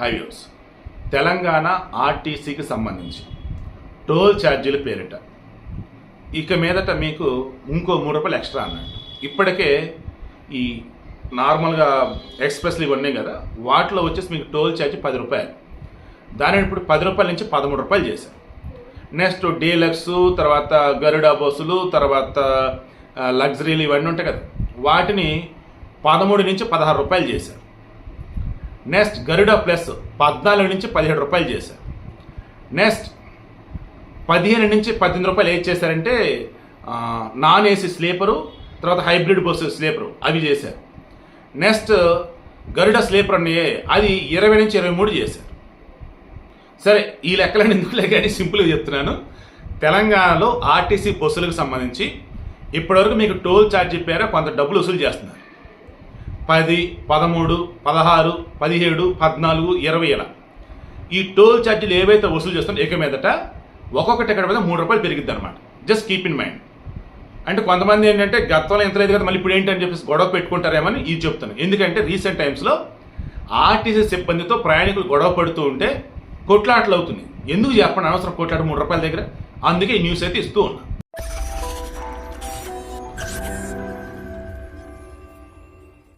Highways. Telangana ఆర్టీసీకి సంబంధించి. Toll ఛార్జీల పేరిట. ఇక మీదట మీకు ఇంకో మూడు రూపాయలు ఎక్స్ట్రా అన్నట్టు. ఇప్పటికే ఈ నార్మల్గా ఎక్స్ప్రెస్లు ఇవన్నీ కదా వాటిలో వచ్చేసి మీకు టోల్ ఛార్జ్ పది రూపాయలు. దానిని ఇప్పుడు పది రూపాయల నుంచి పదమూడు రూపాయలు చేశారు. నెక్స్ట్ డీలక్స్ తర్వాత గరుడా బస్సులు తర్వాత లగ్జరీలు ఇవన్నీ ఉంటాయి కదా వాటిని పదమూడు నుంచి పదహారు రూపాయలు చేశారు. నెక్స్ట్ గరుడ ప్లస్ పద్నాలుగు నుంచి పదిహేడు రూపాయలు చేశారు. నెక్స్ట్ పదిహేను నుంచి పద్దెనిమిది రూపాయలు ఏం చేశారంటే నాన్ ఏసీ స్లీపరు తర్వాత హైబ్రిడ్ బస్సు స్లీపరు అవి చేశారు. నెక్స్ట్ గరుడ స్లీపర్ అన్నయ్యే అది ఇరవై నుంచి ఇరవై మూడు చేశారు. సరే ఈ లెక్కలను ఎందుకులే కానీ సింపుల్గా చెప్తున్నాను. తెలంగాణలో ఆర్టీసీ బస్సులకు సంబంధించి ఇప్పటివరకు మీకు టోల్ ఛార్జ్ చెప్పారా కొంత డబ్బులు వసూలు చేస్తున్నారు. పది పదమూడు పదహారు పదిహేడు పద్నాలుగు ఇరవై ఇలా. ఈ టోల్ ఛార్జీలు ఏవైతే వసూలు చేస్తాం ఇక మీదట ఒక్కొక్క టికెట్ మీద మూడు రూపాయలు పెరిగిద్ది అనమాట జస్ట్ కీప్ ఇన్ మైండ్ అంటే కొంతమంది ఏంటంటే గతంలో ఎంత లేదు కదా మళ్ళీ ఇప్పుడు ఏంటని అని చెప్పేసి గొడవ పెట్టుకుంటారేమని ఇది చెప్తాను ఎందుకంటే రీసెంట్ టైమ్స్లో ఆర్టీసీ సిబ్బందితో ప్రయాణికులు గొడవ పడుతూ ఉంటే కొట్లాటలు అవుతుంది ఎందుకు చెప్పండి అనవసరం కొట్లాట మూడు రూపాయల దగ్గర. అందుకే ఈ న్యూస్ అయితే ఇస్తూ ఉన్నాను